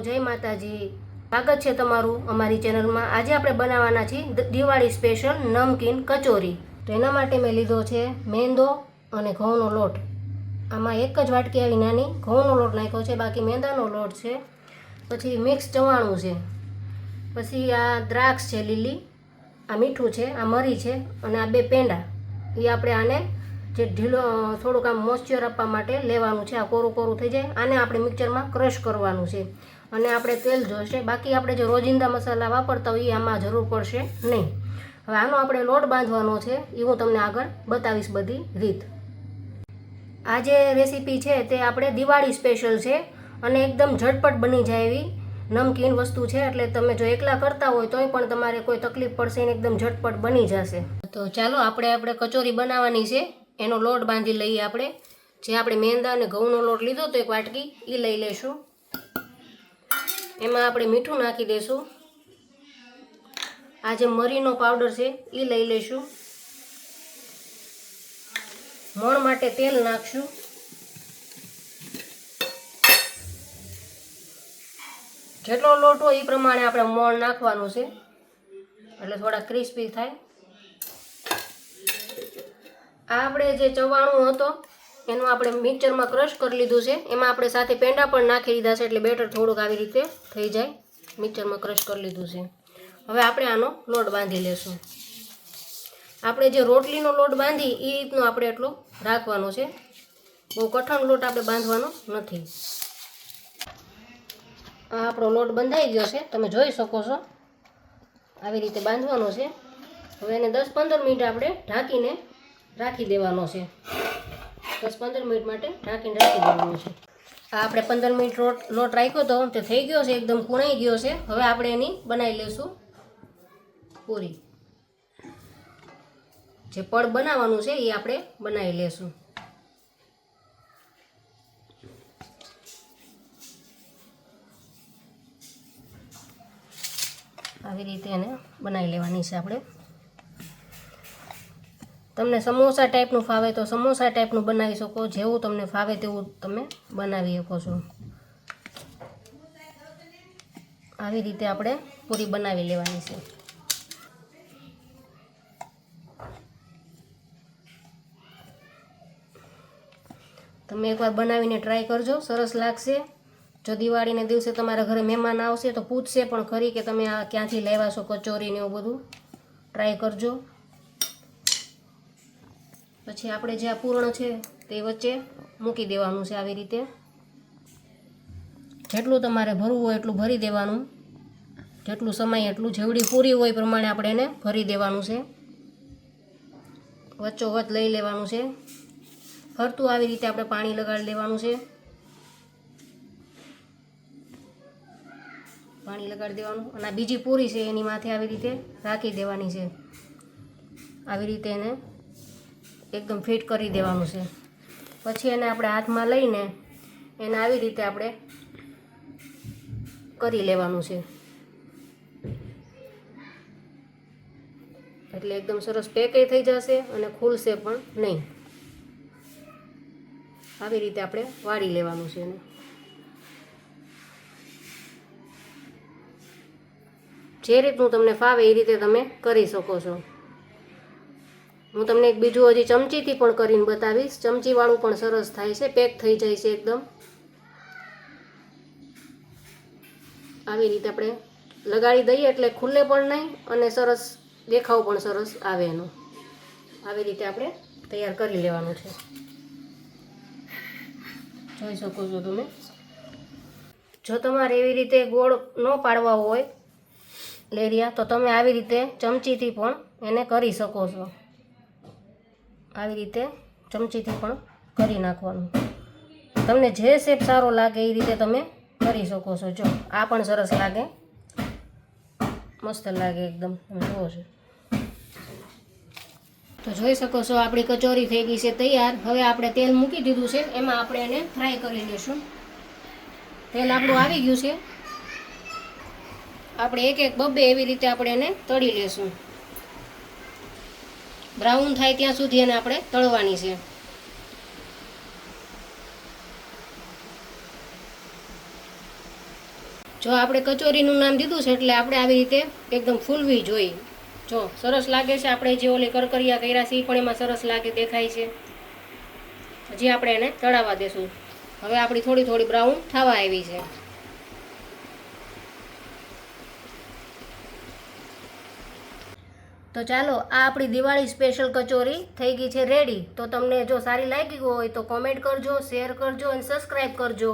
જય માતાજી. સ્વાગત છે તમારું અમારી ચેનલમાં. આજે આપણે બનાવવાના છીએ દિવાળી સ્પેશિયલ નમકીન કચોરી. તો એના માટે મેં લીધો છે મેંદો અને ઘઉંનો લોટ. આમાં એક જ વાટકી આવી નાની. ઘઉંનો લોટ નાખ્યો છે. બાકી મેંદાનો લોટ છે. પછી મિક્સ ચવાણું છે. પછી આ દ્રાક્ષ છે લીલી, આ મીઠું છે, આ મરી છે અને આ બે પેંડા. એ આપણે આને જે ઢીલો, થોડુંક આમ મોઇશ્ચર આપવા માટે લેવાનું છે. આ કોરું કોરું થઈ જાય. આને આપણે મિક્સરમાં ક્રશ કરવાનું છે. અને આપણે તેલ જોઈશે બાકી આપણે જે રોજિંદા મસાલા વાપરતા હોઈએ આમાં જરૂર પડશે નહીં. હવે આનો આપણે લોટ બાંધવાનો છે એ હું તમને આગળ બતાવીશ બધી રીત. આ જે રેસીપી છે તે આપણે દિવાળી સ્પેશિયલ છે અને એકદમ ઝટપટ બની જાય એવી નમકીન વસ્તુ છે. એટલે તમે જો એકલા કરતા હોય તોય પણ તમારે કોઈ તકલીફ પડશે ને એકદમ ઝટપટ બની જશે. તો ચાલો આપણે આપણે કચોરી બનાવવાની છે. એનો લોટ બાંધી લઈએ આપણે. જે આપણે મેંદા અને ઘઉંનો લોટ લીધો તો એક વાટકી એ લઈ લેશું. એમાં આપણે મીઠું નાખી દઈશું આ જે મરીનો પાવડર છે એ લઈ લઈશું. મોણ માટે તેલ નાખશું. જેટલો લોટ હોય એ પ્રમાણે આપણે મોણ નાખવાનું છે. એટલે થોડા ક્રિસ્પી થાય. આપણે જે ચવાણું હતો એનું આપણે મિક્સરમાં ક્રશ કરી લીધું છે. એમાં આપણે સાથે પેંડા પણ નાખી દીધા છે એટલે બેટર થોડુંક આવી રીતે થઈ જાય. મિક્સરમાં ક્રશ કરી લીધું છે. હવે આપણે આનો લોટ બાંધી લેશું. આપણે જે રોટલીનો લોટ બાંધી એ રીતનો આપણે એટલો રાખવાનો છે. બહુ કઠણ લોટ આપણે બાંધવાનો નથી. આ આપણો લોટ બંધાઈ ગયો છે. તમે જોઈ શકો છો. આવી રીતે બાંધવાનો છે. હવે એને દસ પંદર મિનિટ આપણે ઢાંકીને રાખી દેવાનો છે. દસ પંદર મિનિટ માટે ઢાંકીને રાખી દેવાનું છે. આ આપણે પંદર મિનિટ લોટ લોટ રાખ્યો હતો તે થઈ ગયો છે, એકદમ કૂણાઈ ગયો છે. હવે આપણે એની બનાવી લઈશું પૂરી. જે પડ બનાવવાનું છે એ આપણે બનાવી લેશું આવી રીતે એને બનાવી લેવાની છે આપણે. તમને સમોસા ટાઈપનું ફાવે તો સમોસા ટાઈપનું બનાવી શકો, જેવું તમને ફાવે તેવું તમે બનાવી શકો છો. આવી રીતે આપણે પૂરી બનાવી લેવાની છે. તમે એકવાર બનાવીને ટ્રાય કરજો, સરસ લાગશે. જો દિવાળીના દિવસે તમારા ઘરે મહેમાન આવશે તો પૂછશે પણ ખરી કે તમે આ ક્યાંથી લેવા છો કચોરીને એવું બધું. ટ્રાય કરજો. પછી આપણે જે આ પૂર્ણ છે તે વચ્ચે મૂકી દેવાનું છે આવી રીતે. જેટલું તમારે ભરવું હોય એટલું ભરી દેવાનું. જેટલું સમય એટલું જેવડી પૂરી હોય પ્રમાણે આપણે એને ભરી દેવાનું છે. વચ્ચોવચ લઈ લેવાનું છે. ફરતું આવી રીતે આપણે પાણી લગાડી દેવાનું છે. પાણી લગાડી દેવાનું અને બીજી પૂરી છે એની માથે આવી રીતે રાખી દેવાની છે. આવી રીતે એને એકદમ ફિટ કરી દેવાનું છે. પછી એને આપણે હાથમાં લઈને એને આવી રીતે આપણે કરી લેવાનું છે. એટલે એકદમ સરસ પેકે થઈ જશે અને ખુલશે પણ નહીં. આવી રીતે આપણે વાળી લેવાનું છે એને. જે રીતનું તમને ફાવે એ રીતે તમે કરી શકો છો. હું તમને એક બીજું હજી ચમચીથી પણ કરીને બતાવીશ. ચમચીવાળું પણ સરસ થાય છે, પેક થઈ જાય છે એકદમ. આવી રીતે આપણે લગાડી દઈએ એટલે ખુલ્લે પણ નહીં અને સરસ, દેખાવ પણ સરસ આવે એનો. આવી રીતે આપણે તૈયાર કરી લેવાનું છે. જોઈ શકો છો તમે. જો તમારે એવી રીતે ગોળ ન પાડવા હોય, લેરિયા, તો તમે આવી રીતે ચમચીથી પણ એને કરી શકો છો. આવી રીતે ચમચીથી પણ કરી નાખવાનું. તમને જે શેપ સારો લાગે એ રીતે તમે કરી શકો છો. જો, આ પણ સરસ લાગે. મસ્ત લાગે એકદમ. તમે જુઓ છો. તો જોઈ શકો છો, આપણી કચોરી થઈ ગઈ છે તૈયાર. હવે આપણે તેલ મૂકી દીધું છે. એમાં આપણે એને ફ્રાય કરી લઈશું. તેલ આપણું આવી ગયું છે. આપણે એક એક બબ્બે એવી રીતે આપણે એને તળી લેશું. બ્રાઉન થાય ત્યાં સુધી એને આપણે તળવાની છે. જો આપણે કચોરીનું નામ દીધું છે એટલે આપણે આવી રીતે એકદમ ફૂલવી જોઈએ જો, સરસ લાગે છે આપણે જે ઓલી કરકરિયા કર્યા છે એ પણ એમાં સરસ લાગે, દેખાય છે. હજી આપણે એને તળાવવા દેશું. હવે આપણી થોડી થોડી બ્રાઉન થવા આવી છે. તો ચાલો, આ આપણી દિવાળી સ્પેશિયલ કચોરી થઈ ગઈ છે રેડી તો તમને જો સારી લાગી હોય તો કોમેન્ટ કરજો શેર કરજો અને સબસ્ક્રાઈબ કરજો.